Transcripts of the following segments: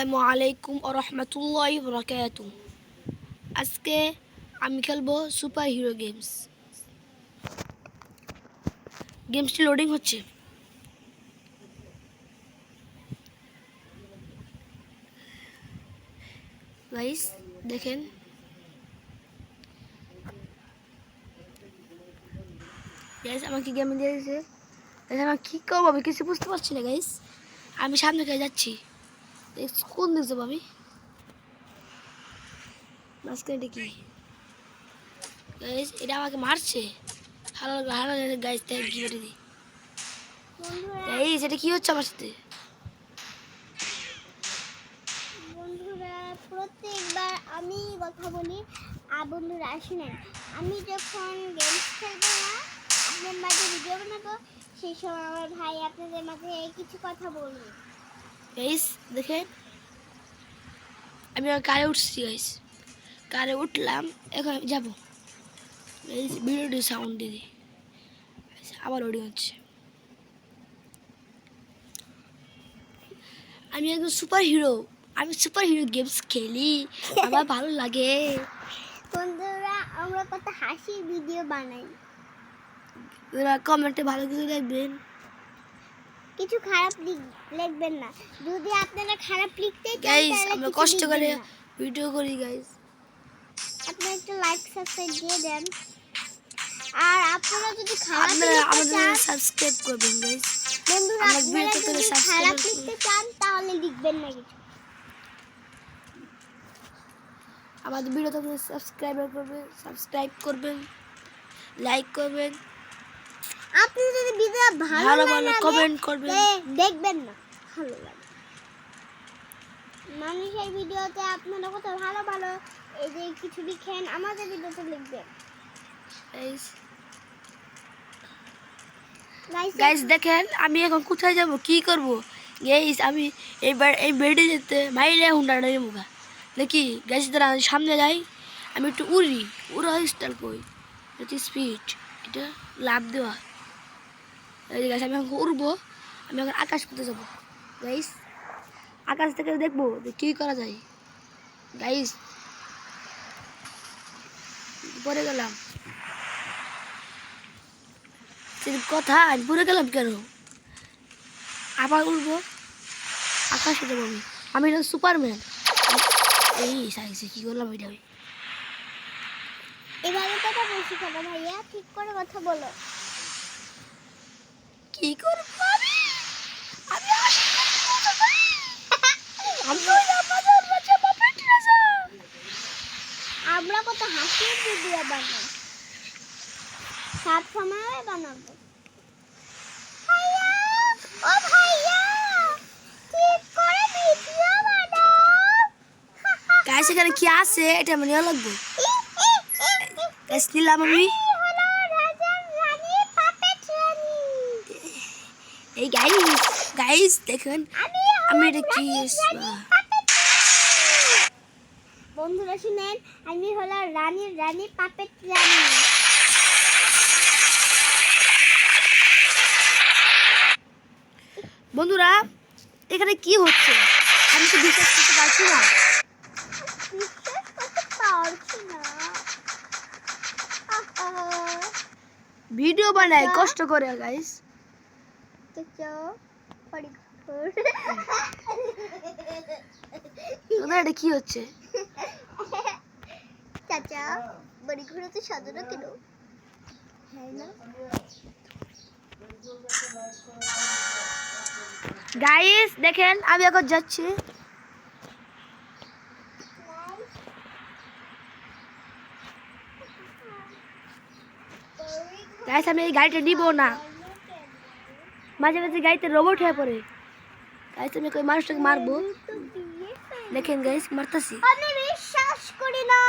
আসসালামু আলাইকুম রহমতুল্লাহ বরকাত আজকে আমি খেলব সুপার হিরো গেমস। গেমসটি লোডিং হচ্ছে। গাইস দেখেন। গাইস আমাকে গেম দিয়ে দিয়েছে? আমার কী করব আমি কিছু বুঝতে পারছি না গাইস আমি সামনে যাচ্ছি। কোন দিক যাব আমি? এটা আমাকে মারছে। বেটে দিই গাইস এটা কি হচ্ছে আমার প্রত্যেকবার আমি কথা বলি, আর বন্ধুরা, শুনেন, আমি যখন গেমস খেলব না, আপনার মাঝে ভিডিও বানাবো, সেই সময় আমার ভাই আপনাদের মাঝে কিছু কথা বলবে। গাইস দেখেন। আমি কারে উঠছি গাইস কারে উঠলাম এখন আমি যাব। গাইস ভিডিওটি সাউন্ড দিয়ে দিই। আবার অডিও হচ্ছে। আমি একজন সুপার হিরো আমি সুপার হিরো গেমস খেলি। আমার ভালো লাগে। বন্ধুরা আমরা কত হাসির ভিডিও বানাই। ওরা কমেন্টে ভালো কিছু দেখবেন। কিছু খারাপ লিখ- লিখবেন না। যদি আপনারা খারাপ লিখতে চান গাইস তাহলে আমরা কিছু কষ্ট করে লিখবেন না। ভিডিও করি গাইস আপনারা একটু লাইক সাবস্ক্রাইব দিয়ে দেন। আর আপনারা যদি খারাপ আপনারা লিখতে আমাদের চান সাবস্ক্রাইব করবেন গাইস বন্ধুরা আমার আপনারা ভিডিওতে করে যদি subscribe খারাপ করুন। লিখতে চান তাহলে লিখবেন না কিছু। আমাদের ভিডিওতে আপনারা সাবস্ক্রাইব করবেন সাবস্ক্রাইব করবেন লাইক করবেন। আপনি যদি ভিডিও ভালো ভালো লাগে, কমেন্ট করবেন। দেখবেন না। ভালো লাগে। মানুষের ভিডিওতে আপনারা কত ভালো ভালো এই যে কিছু লিখেন আমাদের ভিডিওতে লিখবেন। গাইস দেখেন আমি এখন কোথায় যাব? কি করব? গাইস আমি এইবার এই বেডে যেতে মাইলে হুন্ডা নেই মুখা দেখি গাইস দ্বারা সামনে যাই আমি একটু উড়ি উড়া স্টাইল কই এটা স্পিড এটা লাভ দেওয়া। গাছ আমি এখন উড়বো আমি এখন আকাশ পথে যাব। গাইস আকাশ থেকে দেখব যে কী করা যায়। গাইস পরে গেলাম। কথা আমি পড়ে গেলাম কেন? আবার উঠবো আকাশে যাব আমি। আমি এটা সুপারম্যান এই সাইজে কি করলাম এটা আমি? এভাবে কথা বলছি ভাইয়া। ঠিক করে কথা বলো। কি করব আমি আমি। আমরা কত হাসির ভিডিও বানাই সব সময় বানাবো। ও ভাইয়া ঠিক করে ভিডিও বানাও। গাইস এখানে কি আছে? এটা আমি নিয়ে লাগবো। গাইস নিলাম আমি হলো রাজার রানী পাপেট রানী এই গাইস গাইস দেখেন আমি এটা কি রানী রানী। বন্ধুরা শুনেন আমি হলো রানীর রানী পাপেট রানী। বন্ধুরা এখানে কি হচ্ছে? আমি তো বিশ্বাস করতে পারছি না। ভিডিও বানাই কষ্ট করে গাইস তো চো পরি ঘর। তোদের এটা কি হচ্ছে চাচা বাড়ি ঘরে তো সাজানো কেন গাইস দেখেন আমি এখন যাচ্ছি। গাইস আমি এই গাড়িটা নিব না। মাঝে মাঝে গাড়িতে রোবট হয়ে পড়ে। গাইস আমি কই মানুষটাকে মারবো? দেখেন গাইস মারতাছি। আমি বিশ্বাস করি না।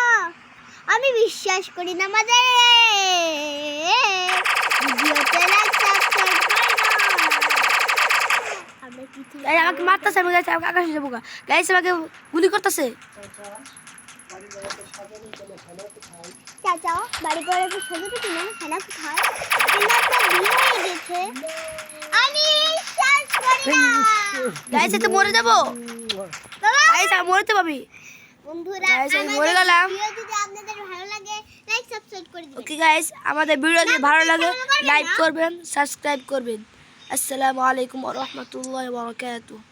আমি বিশ্বাস করি না গাইস আমাকে মারতাছে আমি গাইস আমাকে আকাশে যাব গাইস আমাকে গুলি করতেছে। চাচা বাড়ি করে তো ছোট তো কিনে খানা হয়ে গেছে। গাইস এতে মরে যাব। গাইস আমি পাবি বন্ধুরা Guys, আমি মরে গেলাম। যদি আপনাদের ভালো লাগে লাইক সাবস্ক্রাইব করে দিবেন। ওকে গাইস আমাদের ভিডিও যদি ভালো লাগে লাইক করবেন সাবস্ক্রাইব করবেন। আসসালামু আলাইকুম ওয়া রাহমাতুল্লাহি ওয়া বারাকাতুহু।